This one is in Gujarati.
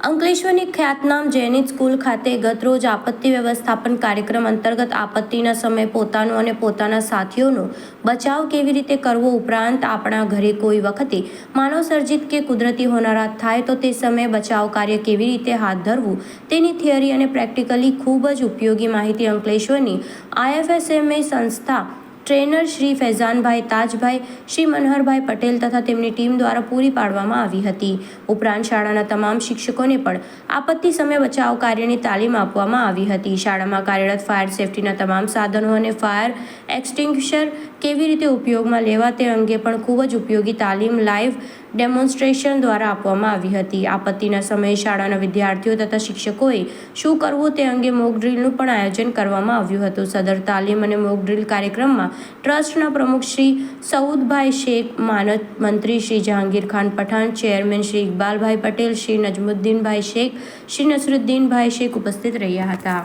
અંકલેશ્વરની ખ્યાતનામ જૈનિક સ્કૂલ ખાતે ગતરોજ આપત્તિ વ્યવસ્થાપન કાર્યક્રમ અંતર્ગત આપત્તિના સમયે પોતાનું અને પોતાના સાથીઓનો બચાવ કેવી રીતે કરવો ઉપરાંત આપણા ઘરે કોઈ વખતે માનવસર્જિત કે કુદરતી હોનારા થાય તો તે સમયે બચાવ કાર્ય કેવી રીતે હાથ ધરવું તેની થિયરી અને પ્રેક્ટિકલી ખૂબ જ ઉપયોગી માહિતી અંકલેશ્વરની આઈએફએસએમએ સંસ્થા ટ્રેનર શ્રી ફૈઝાનભાઈ તાજભાઈ, શ્રી મનહરભાઈ પટેલ તથા તેમની ટીમ દ્વારા પૂરી પાડવામાં આવી હતી. ઉપરાંત શાળાના તમામ શિક્ષકોને પણ આપત્તિ સમય બચાવ કાર્યની તાલીમ આપવામાં આવી હતી. શાળામાં કાર્યરત ફાયર સેફટીના તમામ સાધનો અને ફાયર એક્સટિંગ્વિશર કેવી રીતે ઉપયોગમાં લેવા તે અંગે પણ ખૂબ જ ઉપયોગી તાલીમ લાઈવ ડેમોન્સ્ટ્રેશન દ્વારા આપવામાં આવી હતી. આપત્તિના સમયે શાળાના વિદ્યાર્થીઓ તથા શિક્ષકોએ શું કરવું તે અંગે મોક ડ્રીલનું પણ આયોજન કરવામાં આવ્યું હતું. સદર તાલીમ અને મોક કાર્યક્રમમાં ટ્રસ્ટના પ્રમુખ શ્રી સઉદભાઈ શેખ, માનદ મંત્રી શ્રી જહાંગીર ખાન પઠાણ, ચેરમેન શ્રી ઇકબાલભાઈ પટેલ, શ્રી નજમુદ્દીનભાઈ શેખ, શ્રી નસરુદ્દીનભાઈ શેખ ઉપસ્થિત રહ્યા હતા.